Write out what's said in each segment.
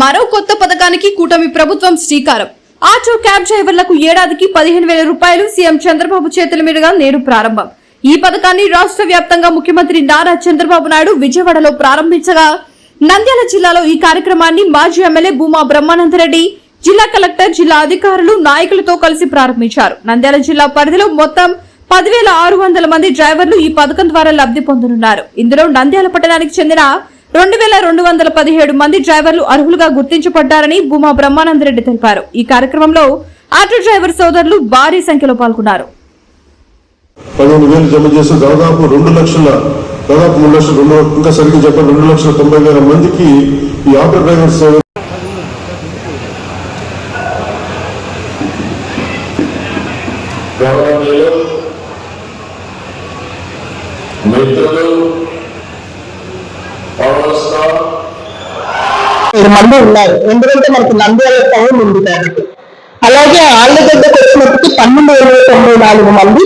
మరో కొత్త పథకానికి కూటమి ప్రభుత్వం శ్రీకారం. ఆటో క్యాబ్ డ్రైవర్లకు ఏడాదికి పదిహేను వేల రూపాయలు సీఎం చంద్రబాబు చేతుల మీదుగా నేడు ప్రారంభం. ఈ పథకాన్ని రాష్ట్ర వ్యాప్తంగా ముఖ్యమంత్రి నారా చంద్రబాబు నాయుడు విజయవాడలో ప్రారంభించగా నంద్యాల జిల్లాలో ఈ కార్యక్రమాన్ని మాజీ ఎమ్మెల్యే భూమా బ్రహ్మానందరెడ్డి జిల్లా కలెక్టర్ జిల్లా అధికారులు నాయకులతో కలిసి ప్రారంభించారు. నంద్యాల జిల్లా పరిధిలో మొత్తం పదివేల ఆరు వందల మంది డ్రైవర్లు ఈ పథకం ద్వారా లబ్ధి పొందనున్నారు. ఇందులో నంద్యాల పట్టణానికి చెందిన రెండు వేల రెండు వందల పదిహేడు మంది డ్రైవర్లు అర్హులుగా గుర్తించబడ్డారని భూమా బ్రహ్మానందరెడ్డి తెలిపారు. ఈ కార్యక్రమంలో ఆటో డ్రైవర్ సోదరులు భారీ సంఖ్యలో పాల్గొన్నారు. పదిహేను వేలు జమ చేస్తే దాదాపు రెండు లక్షల దాదాపు మూడు లక్షల రెండు ఇంకా సరిగ్గా చెప్పాలి రెండు లక్షల తొంభై వేల మందికి ఈ ఆటో డ్రైవర్ సేవ మిత్రులు మంది ఉన్నారు ఎందుకంటే మనకి నంద్యాల టౌన్ ఉంది కాబట్టి. అలాగే ఆళ్ళగడ్డకు వచ్చినప్పటికీ పన్నెండు ఇరవై తొంభై నాలుగు మంది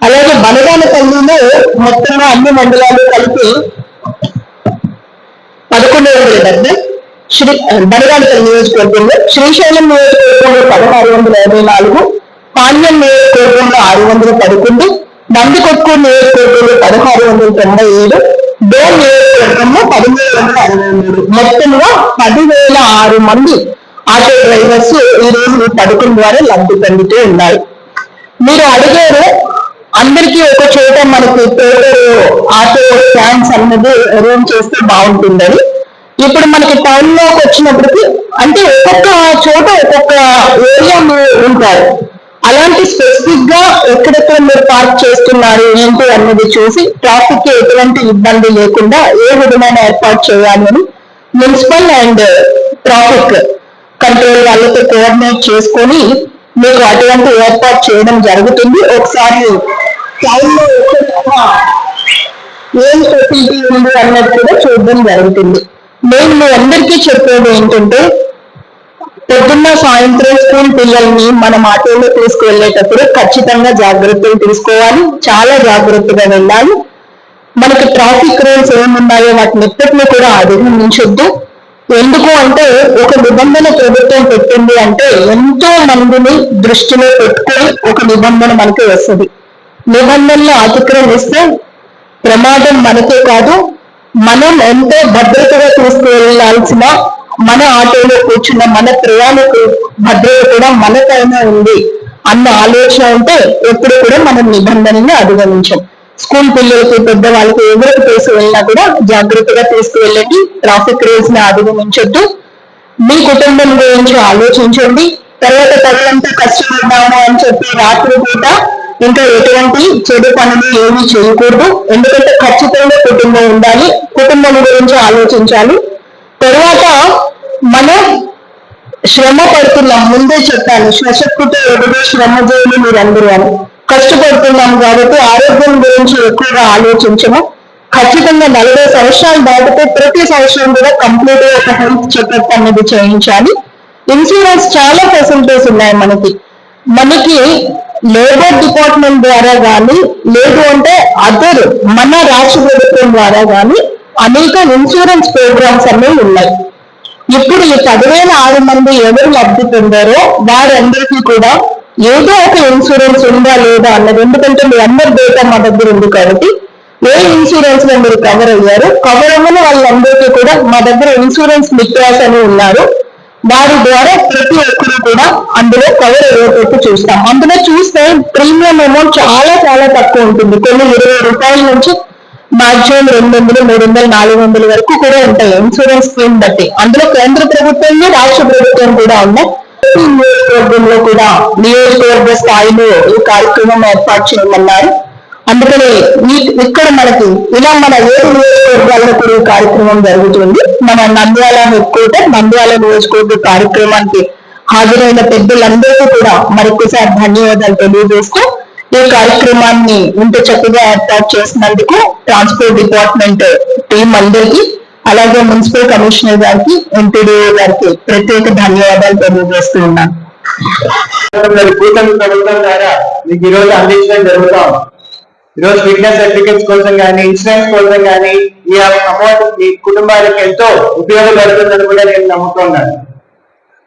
అలాగే బనగానపల్లిలో మొత్తంగా అన్ని మండలాలు కలిపి పదకొండు వందల డెబ్బై శ్రీ బనగానపల్లి నియోజకవర్గంలో శ్రీశైలం నియోజకవర్గంలో పదహారు వందల ఇరవై నాలుగు పాణ్యం నియోజకవర్గంలో ఆరు వందల పదకొండు నందికొట్కూరు నియోజకవర్గంలో పదహారు వందల తొంభై ఏడు డోర్ నియోజకవర్గంలో పదిహేను వందల అరవై మూడు మొత్తంగా పదివేల ఆరు మంది ఆటో డ్రైవర్స్ ఈ రోజు ఈ పథకం ద్వారా లబ్ధి పొందుతూ ఉన్నారు. మీరు అడిగారు అందరికీ ఒక చోట మనకి పేపర్ ఆటో స్టాండ్స్ అన్నది అరేంజ్ చేస్తే బాగుంటుందని. ఇప్పుడు మనకి టౌన్లోకి వచ్చినప్పటికి అంటే ఒక్కొక్క చోట ఒక్కొక్క ఏరియా ఉంటారు. అలాంటి స్పెసిఫిక్గా ఎక్కడెక్కడ మీరు పార్క్ చేస్తున్నారు ఏంటి అన్నది చూసి ట్రాఫిక్కి ఎటువంటి ఇబ్బంది లేకుండా ఏ విధమైన ఏర్పాటు చేయాలి అని మున్సిపల్ అండ్ ట్రాఫిక్ కంట్రోల్ వాళ్ళతో కోఆర్డినేట్ చేసుకొని మీకు అటువంటి ఏర్పాటు చేయడం జరుగుతుంది. ఒకసారి టౌన్ ఏం ఫెసిలిటీ ఉంది అన్నది కూడా చూడడం జరుగుతుంది. నేను మీ అందరికీ చెప్పేది ఏంటంటే పొద్దున్న సాయంత్రం స్కూల్ పిల్లల్ని మనం ఆటోలో తీసుకువెళ్ళేటప్పుడు ఖచ్చితంగా జాగ్రత్తలు తీసుకోవాలి. చాలా జాగ్రత్తగా వెళ్ళాలి. మనకి ట్రాఫిక్ రూల్స్ ఏమున్నాయో వాటిని ఎప్పటినీ కూడా అధిగమించొద్దు. ఎందుకు అంటే ఒక నిబంధన ప్రభుత్వం పెట్టింది అంటే ఎంతో మందిని దృష్టిలో పెట్టుకొని ఒక నిబంధన మనకి వస్తుంది. నిబంధనలు అతిక్రమిస్తే ప్రమాదం మనకే కాదు. మనం ఎంతో భద్రతగా తీసుకువెళ్ళాల్సిన మన ఆటోలో కూర్చున్న మన ప్రయాణికు భద్రత కూడా మనపైన ఉంది అన్న ఆలోచన ఉంటే ఎప్పుడు కూడా మనం నిబంధనని అధిగమించాం. స్కూల్ పిల్లలకి పెద్దవాళ్ళకి ఎవరికి తీసుకువెళ్ళినా కూడా జాగ్రత్తగా తీసుకువెళ్ళండి. ట్రాఫిక్ రూల్స్ని అధిగమించొద్దు. మీ కుటుంబం గురించి ఆలోచించండి. తర్వాత తగినంత కష్టపడ్డాము అని చెప్పి రాత్రి పూట ఇంకా ఎటువంటి చెడు పనులు ఏమీ చేయకూడదు. ఎందుకంటే ఖచ్చితంగా కుటుంబం ఉండాలి. కుటుంబం గురించి ఆలోచించాలి. తర్వాత మనం శ్రమ పడుతున్నాం. ముందే చెప్పాను శ్వశక్తితో ఎదురు శ్రమ చేయాలి మీరందరూ అని. కష్టపడుతున్నాం కాబట్టి ఆరోగ్యం గురించి ఎక్కువగా ఆలోచించము. ఖచ్చితంగా నలభై సంవత్సరాలు దాటితే ప్రతి సంవత్సరం కూడా కంప్లీట్గా ఒక హెల్త్ చెకప్ అనేది చేయించాలి. ఇన్సూరెన్స్ చాలా ఫెసిలిటీస్ ఉన్నాయి మనకి. మనకి లేబర్ డిపార్ట్మెంట్ ద్వారా కానీ లేదు అంటే అదర్ మన రాష్ట్ర ప్రభుత్వం ద్వారా కానీ అనేక ఇన్సూరెన్స్ ప్రోగ్రామ్స్ అనేవి ఉన్నాయి. ఇప్పుడు ఈ పదివేల ఆరు మంది ఎవరు లబ్ధి పొందారో వారందరికీ కూడా ఏదో ఒక ఇన్సూరెన్స్ ఉందా లేదా అన్నది. ఎందుకంటే మీ అందరి డేటా మా దగ్గర ఉంది కాబట్టి ఏ ఇన్సూరెన్స్లో మీరు కవర్ అయ్యారు? కవర్ అవ్వని వాళ్ళందరికీ కూడా మా దగ్గర ఇన్సూరెన్స్ మిత్రాస్ అని ఉన్నారు. వారి ద్వారా ప్రతి ఒక్కరు కూడా అందులో కవర్ అయ్యేటట్టు చూస్తాం. అందులో చూస్తే ప్రీమియం అమౌంట్ చాలా చాలా తక్కువ ఉంటుంది. కొన్ని ఇరవై రూపాయల నుంచి మాక్సిమం రెండు వందలు మూడు వందలు నాలుగు వందల వరకు కూడా ఉంటాయి. ఇన్సూరెన్స్ స్కీమ్ బట్టి. అందులో కేంద్ర ప్రభుత్వం రాష్ట్ర ప్రభుత్వం కూడా ఉన్నాయి నియోజకవర్గంలో కూడా నియోజకవర్గ స్థాయిలో ఈ కార్యక్రమం ఏర్పాటు చేయమన్నారు. అందుకని ఇక్కడ మనకి ఇలా మన ఏడు నియోజకవర్గాల్లో కూడా ఈ కార్యక్రమం జరుగుతుంది. మన నంద్యాల హెడ్ క్వార్టర్ నంద్యాల నియోజకవర్గ కార్యక్రమానికి హాజరైన పెద్దలందరికీ కూడా మరొకసారి ధన్యవాదాలు తెలియజేస్తూ ఈ కార్యక్రమాన్ని ఇంత చక్కగా ఏర్పాటు చేసినందుకు ట్రాన్స్పోర్ట్ డిపార్ట్మెంట్ టీం అందరికీ అలాగే మున్సిపల్ కమిషనర్ గారికి ఎంపీడీఓ గారికి ప్రత్యేక ధన్యవాదాలు తెలియజేస్తూ ఉన్నాను. ప్రభుత్వం ద్వారా మీకు ఈ రోజు అందించడం జరుగుతాం ఈరోజు ఫిట్నెస్ సర్టిఫికేట్స్ కోసం కానీ ఇన్సూరెన్స్ కోసం కానీ ఈ అమౌంట్ మీ కుటుంబాలకు ఎంతో ఉపయోగపడుతుందని కూడా నేను నమ్ముతున్నాను.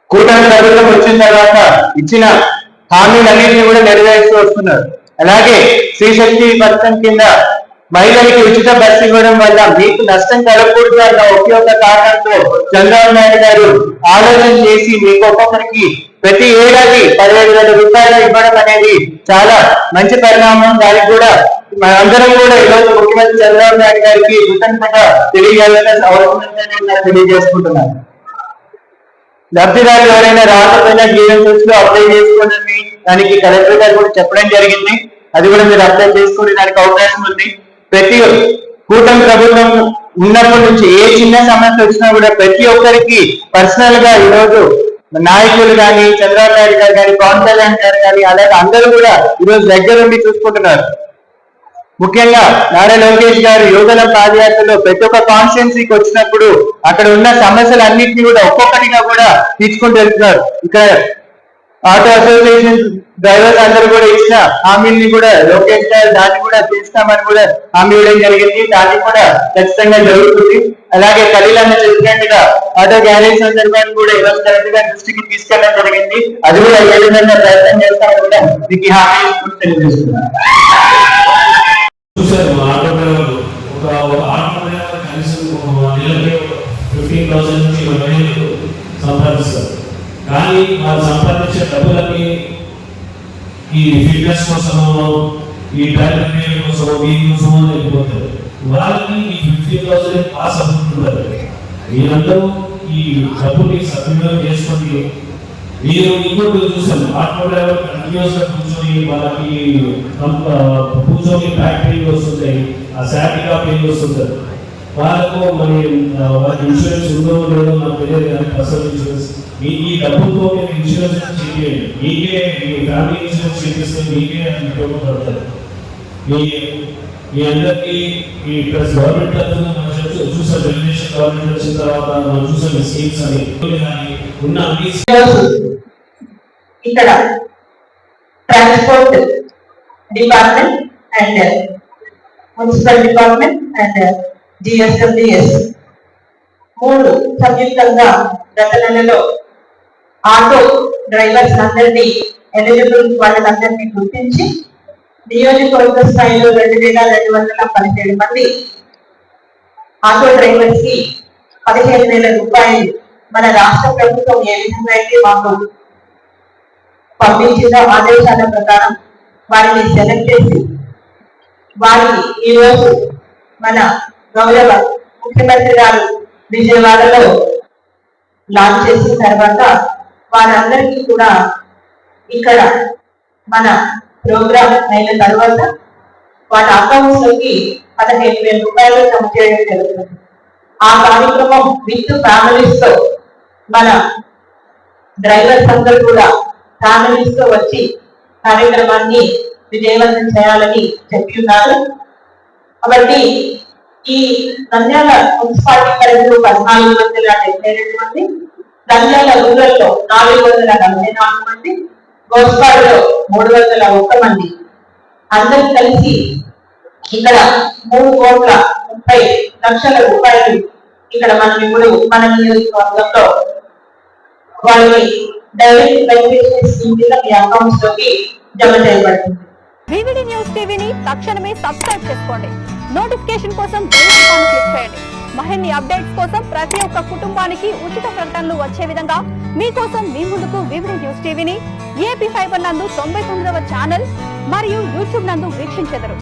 కూటమి ప్రభుత్వం వచ్చిన తర్వాత ఇచ్చిన హామీలన్నింటినీ కూడా నెరవేరుస్తూ వస్తున్నారు. అలాగే స్త్రీ శక్తి పథకం కింద మహిళలకి ఉచిత బస్సు ఇవ్వడం వల్ల మీకు నష్టం కలగకూడదు అన్న ఒకే ఒక కారణంతో చంద్రబాబు నాయుడు గారు ఆలోచన చేసి మీకు ఒక్కొక్కరికి ప్రతి ఏడాది పదిహేడు వేల రూపాయలు ఇవ్వడం అనేది చాలా మంచి పరిణామం. దానికి కూడా అందరం కూడా ఈరోజు ముఖ్యమంత్రి చంద్రబాబు నాయుడు గారికి కృతజ్ఞత తెలియజేయాలని అవసరం తెలియజేసుకుంటున్నాను. లబ్ధిదారులు ఎవరైనా రాకపోయినా గ్రీవెన్సెస్లో అప్లై చేసుకోండి. దానికి కలెక్టర్ గారు కూడా చెప్పడం జరిగింది. అది కూడా మీరు అప్లై చేసుకునే దానికి అవకాశం ఉంది. ప్రతి కూటమి ప్రభుత్వం ఉన్నప్పటి నుంచి ఏ చిన్న సమస్య వచ్చినా కూడా ప్రతి ఒక్కరికి పర్సనల్గా ఈరోజు నాయకులు కానీ చంద్రబాబు నాయుడు గారు కానీ పవన్ కళ్యాణ్ గారు కానీ అలాగే అందరూ కూడా ఈరోజు దగ్గర ఉండి చూసుకుంటున్నారు. ముఖ్యంగా నారా లోకేష్ గారు యువజన పాదయాత్రలో ప్రతి ఒక్క కాన్స్టిట్యున్సీకి వచ్చినప్పుడు అక్కడ ఉన్న సమస్యలు అన్నింటినీ కూడా ఒక్కొక్కటిగా కూడా తీసుకుంటూ వెళ్తున్నారు. ఇక్కడ ఆటో అసోసియేషన్ డ్రైవర్స్ అందరూ కూడా ఇచ్చిన హామీని కూడా లోకేష్ గారు దాన్ని కూడా తీస్తామని కూడా హామీ ఇవ్వడం జరిగింది. దాన్ని కూడా ఖచ్చితంగా జరుగుతుంది. అలాగే కలిలన్న చెప్పినట్టుగా ఆటో గ్యారేజ్ సందర్భాన్ని కూడా ఈరోజు కరెక్ట్గా దృష్టికి తీసుకెళ్ళడం జరిగింది. అది కూడా ఏ విధంగా ప్రయత్నం చేస్తామని కూడా మీకు హామీ తెలియజేస్తున్నాను. చూశారు మా ఆటో డ్రైవర్లు ఒక ఒక ఆటో డ్రైవర్ కనీసం ఒక నెలకి ఫిఫ్టీన్ థౌసండ్ నుంచి ఇరవై వేలు సంపాదిస్తారు. కానీ వారు సంపాదించే డబ్బులన్నీ ఈ ఫిట్నెస్ కోసమో ఈ డైరెక్ట్ ట్రైనింగ్ కోసమో వీటి కోసమో వెళ్ళిపోతారు వాళ్ళకి ఈ ఫిఫ్టీన్ థౌసండ్ పాస్ అవుతుంటారు. మీరందరూ ఈ డబ్బుని సద్వినియోగం చేసుకొని మీరు ఇంకోటి చూసాం ఆటో డ్రైవర్ కంటిన్యూస్గా కూర్చొని వాళ్ళకి కూర్చొని బ్యాక్ పెయిన్ వస్తుంటాయి. ఆ సాటిగా పెయిన్ వస్తుంటారు. వాళ్ళకు మరి వాళ్ళకి ఇన్సూరెన్స్ ఉందో లేదో నాకు తెలియదు కానీ పర్సనల్ ఇన్సూరెన్స్ మీ ఈ డబ్బుతో మీరు ఇన్సూరెన్స్ చేయండి మీకే మీ ఫ్యామిలీ ఇన్సూరెన్స్ చేపిస్తే మీకే ఉపయోగపడతారు. మీ మీ అందరికీ ఈ ప్లస్ గవర్నమెంట్ తరఫున మనం చూసాం రెగ్యులేషన్ గవర్నమెంట్ వచ్చిన తర్వాత మనం చూసాం స్కీమ్స్ అని. కానీ ఉన్న ఇక్కడ transport department and municipal department and GSWS మూడు సంయుక్తంగా గత నెలలో ఆటో డ్రైవర్స్ అందరినీ ఎలిజిబుల్ వాళ్ళందరినీ గుర్తించి నియోజకవర్గ స్థాయిలో రెండు వేల రెండు వందల పదిహేడు మంది ఆటో డ్రైవర్స్కి పదిహేను వేల రూపాయలు మన రాష్ట్ర ప్రభుత్వం ఏ విధంగా అయితే మాకు పంపించిన ఆదేశాల ప్రకారం వారిని సెలెక్ట్ చేసి వారికి ఈరోజు మన గౌరవ ముఖ్యమంత్రి గారు విజయవాడలో లాంచ్ చేసిన తర్వాత వారందరికీ కూడా ఇక్కడ మన ప్రోగ్రామ్ అయిన తర్వాత వాటి అకౌంట్స్లోకి పదిహేను వేల రూపాయలు జమ చేయడం జరుగుతుంది. ఆ కార్యక్రమం విత్ ఫ్యామిలీస్తో మన డ్రైవర్స్ అందరూ కూడా ఫ్యామిలీస్తో వచ్చి కార్యక్రమాన్ని విజయవంతం చేయాలని చెప్పి ఉన్నారు. కాబట్టి ఈ నంద్యాల మున్సిపాలిటీ పరిధిలో పద్నాలుగు వందల డెబ్బై రెండు మంది నంద్యాల రూరల్లో నాలుగు వందల నలభై నాలుగు మంది గోస్పాడులో మూడు వందల ఒక్క మంది. అందరూ కలిసి ఇక్కడ మూడు కోట్ల ముప్పై లక్షల రూపాయలు ఇక్కడ మనం ఇప్పుడు మన నియోజకవర్గంలో వాళ్ళని డైరెక్ట్ బెనిఫిషియరీ స్కీమ్ కింద మీ అకౌంట్స్లోకి జమ చేయబడుతుంది. వివిడి న్యూస్ టీవీని తక్షణమే సబ్స్క్రైబ్ చేసుకోండి. నోటిఫికేషన్ కోసం బెల్ ఐకాన్ క్లిక్ చేయండి. మరిన్ని అప్డేట్స్ కోసం ప్రతి ఒక్క కుటుంబానికి ఉచిత ప్రకటనలు వచ్చే విధంగా మీకోసం మీ ముందుకు వివిడి న్యూస్ టీవీని ఏపీ ఫైబర్ నందు తొంభై తొమ్మిదవ ఛానల్ మరియు యూట్యూబ్ నందు వీక్షించెదరు.